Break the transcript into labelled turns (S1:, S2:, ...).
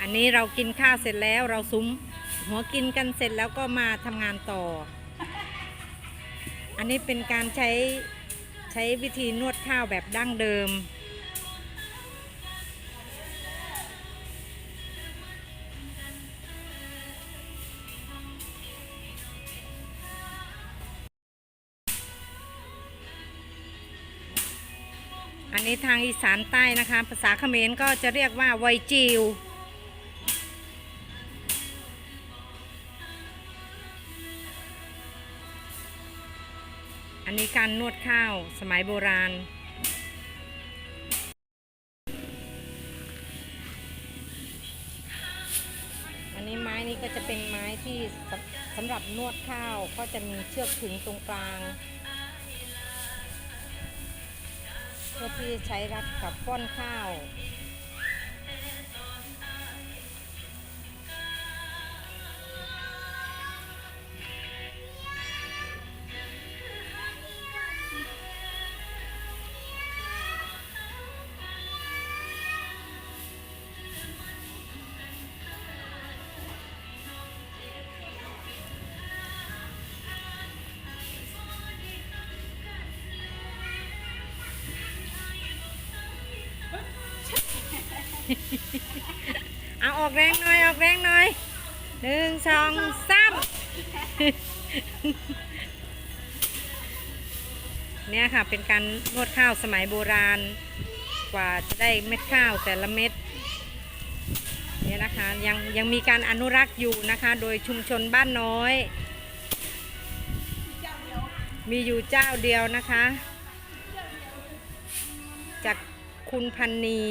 S1: อันนี้เรากินข้าวเสร็จแล้วเราซุ้มหัวกินกันเสร็จแล้วก็มาทำงานต่อ อันนี้เป็นการใช้ใช้วิธีนวดข้าวแบบดั้งเดิม อันนี้ทางอีสานใต้นะคะ ภาษาเขมรก็จะเรียกว่าไวจิว อันนี้การนวดข้าวสมัยโบราณ อันนี้ไม้นี้ก็จะเป็นไม้ที่สำหรับนวดข้าวก็จะมีเชือกขึงตรงกลางเพื่อที่ใช้รัดกับป้อนข้าว เอาออกแรงหน่อย ออกแรงหน่อยหนึ่งสองสามเนี่ยค่ะเป็นการนวดข้าวสมัยโบราณ กว่าจะได้เม็ดข้าวแต่ละเม็ดเนี่ยนะคะยังยังมีการอนุรักษ์อยู่นะคะ โดยชุมชนบ้านน้อย มีอยู่เจ้าเดียวนะคะ จากคุณพันนี